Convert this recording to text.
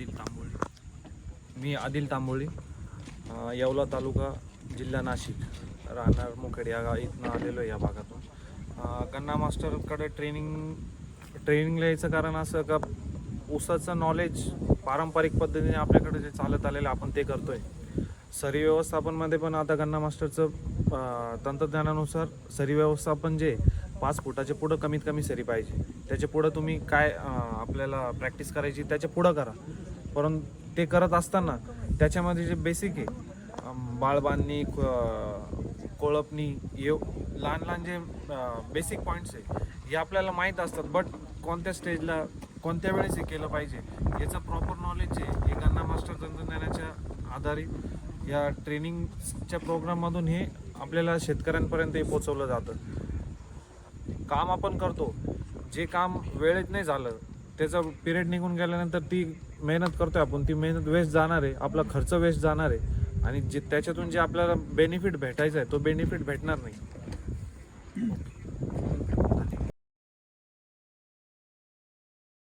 आदिल तांबोळी. मी आदिल तांबोळी येवला तालुका जिल्हा नाशिक. राहणार मुखेड या गा इथनं आलेलो आहे या भागातून. गन्ना मास्टरकडे ट्रेनिंग ट्रेनिंगला यायचं कारण असं का ऊसाचं नॉलेज पारंपरिक पद्धतीने आपल्याकडे जे चालत आलेलं आपण ते करतोय. सरी व्यवस्थापनमध्ये पण आता गन्ना मास्टरचं तंत्रज्ञानानुसार सरी व्यवस्थापन जे पाच फुटाच्या पुढं कमीत कमी सरी पाहिजे. त्याच्या पुढं तुम्ही काय आपल्याला प्रॅक्टिस करायची त्याच्या पुढं करा. परंतु ते करत असताना त्याच्यामध्ये जे बेसिक आहे बाळबांनी क- कोळपणी येव लहान लहान जे बेसिक पॉईंट्स आहे हे आपल्याला माहीत असतात. बट कोणत्या स्टेजला कोणत्या वेळेस हे केलं पाहिजे याचं प्रॉपर नॉलेज आहे. हे गन्ना मास्टर तंत्रज्ञानाच्या आधारित या ट्रेनिंगच्या प्रोग्राममधून हे आपल्याला शेतकऱ्यांपर्यंत हे पोचवलं जातं. काम आपण करतो जे काम वेळेत नाही झालं त्याचा पिरियड निघून गेल्यानंतर ती मेहनत करतोय आपण ती मेहनत वेस्ट जाणार आहे आपला खर्च वेस्ट जाणार आहे आणि जे त्याच्यातून जे आपल्याला बेनिफिट भेटायचा आहे तो बेनिफिट भेटणार नाही.